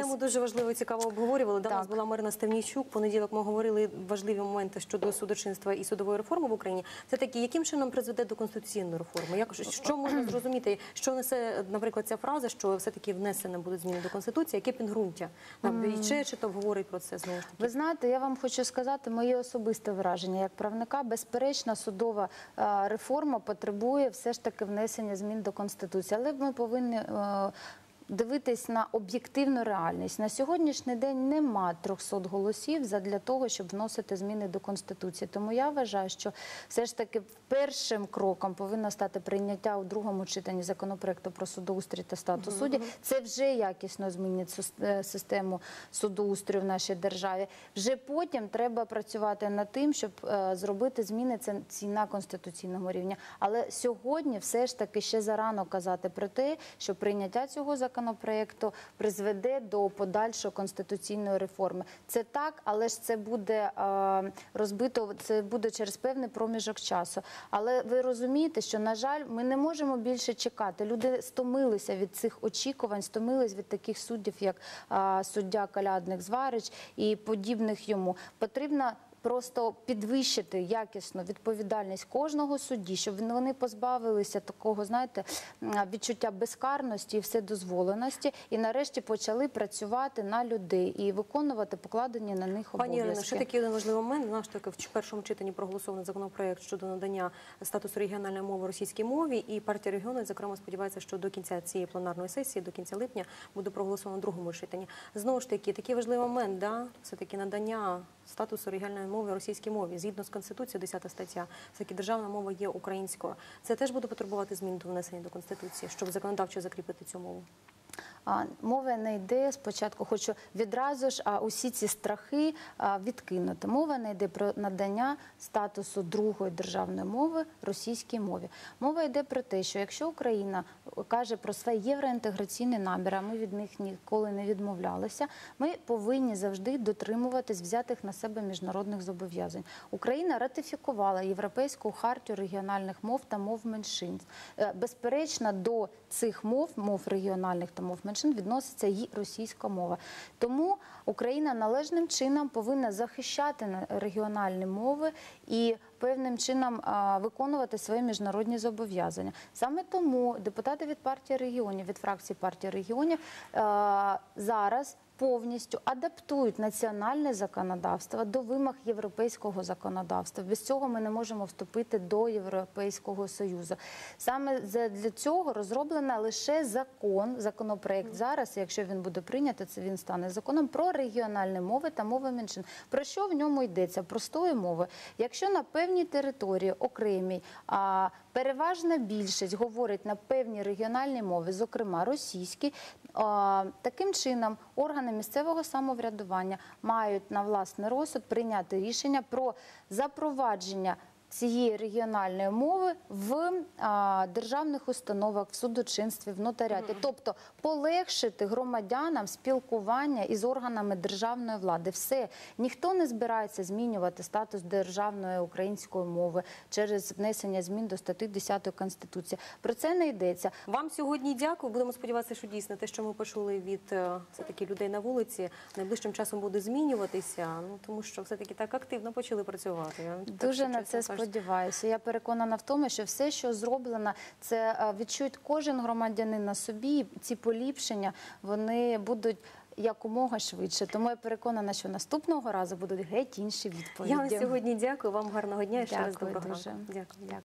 Тему дуже важливо і цікаво обговорювали. Да, нас була Марина Стевнійчук. Понеділок ми говорили важливі моменти щодо судочинства і судової реформи в Україні. Це таки, яким чином призведе до конституційної реформи? Як що можна зрозуміти, що несе, наприклад, ця фраза, що все таки внесені будуть зміни до конституції? Яке підґрунтя? Нам і Чечетов говорить про це знову ж таки. Ви знаєте, я вам хочу сказати моє особисте враження як правника. Безперечно, судова е, реформа потребує все ж таки внесення змін до конституції, але ми повинні. Дивитись на об'єктивну реальність на сьогоднішній день нема 300 голосів задля того, щоб вносити зміни до конституції. Тому я вважаю, що все ж таки першим кроком повинно стати прийняття у другому читанні законопроекту про судоустрій та статус суддів. Це вже якісно змінить е, систему судоустрою в нашій державі. Вже потім треба працювати над тим, щоб е, зробити зміни це ці на конституційному рівні. Але сьогодні все ж таки ще зарано казати про те, що прийняття цього законопроекту призведе до подальшої конституційної реформи. Це так, але ж це буде е, розбито. Це буде через певний проміжок часу. Але ви розумієте, що на жаль, ми не можемо більше чекати. Люди стомилися від цих очікувань, стомились від таких суддів, як суддя Калядник Зварич і подібних йому. Потрібно просто підвищити якісну відповідальність кожного судді, щоб вони позбавилися такого, знаєте, відчуття безкарності і вседозволеності, і нарешті почали працювати на людей і виконувати покладені на них Пані Ірино, обов'язки. ще такий один важливий момент. Наш таки в першому читанні проголосований законопроект щодо надання статусу регіональної мови російській мові. І партія регіону, зокрема, сподівається, що до кінця цієї пленарної сесії, до кінця липня, буде проголосовано в другому читанні. Знову ж таки, такий важливий момент, да, все таки надання статусу регіональної мови російській мові згідно з конституцією, 10 стаття, все таки державна мова є українською. Це теж буде потребувати змін до внесення до конституції, щоб законодавчо закріпити цю мову. Мова не йде спочатку, хочу відразу ж усі ці страхи відкинути. Мова не йде про надання статусу другої державної мови російській мові. Мова йде про те, що якщо Україна каже про свої євроінтеграційні наміри, а ми від них ніколи не відмовлялися, ми повинні завжди дотримуватись взятих на себе міжнародних зобов'язань. Україна ратифікувала Європейську хартію регіональних мов та мов меншин. Е, Безперечно, до цих мов, мов регіональних та мов меншин, відноситься і російська мова. Тому Україна належним чином повинна захищати на- регіональні мови і певним чином виконувати свої міжнародні зобов'язання. Саме тому депутати від партії регіонів, від фракції партії регіонів зараз повністю адаптують національне законодавство до вимог європейського законодавства. Без цього ми не можемо вступити до Європейського союзу. Саме для цього розроблена лише закон, законопроект зараз. Якщо він буде прийнятий, це він стане законом про регіональні мови та мови меншин. Про що в ньому йдеться? Простої мови. Якщо на певній території окремій а, переважна більшість говорить на певні регіональні мови, зокрема російські, таким чином органи місцевого самоврядування мають на власний розсуд прийняти рішення про запровадження. Цієї регіональної мови в а, державних установах, в судочинстві, в нотаріаті, тобто полегшити громадянам спілкування із органами державної влади. Все ніхто не збирається змінювати статус державної української мови через внесення змін до статті 10 конституції. Про це не йдеться. Вам сьогодні дякую. Будемо сподіватися, що дійсно те, що ми почули від е, все таки людей на вулиці, найближчим часом буде змінюватися. Ну тому що все таки так активно почали працювати. Я вам так, Дуже на це кажучи, сподіваюся. Я переконана в тому, що все, що зроблено, це е, відчують кожен громадянин на собі. і Ці поліпшення вони будуть якомога швидше. Тому я переконана, що наступного разу будуть геть інші відповіді. Я вам сьогодні дякую. Вам гарного дня і ще раз доброго Дякую. Дякую.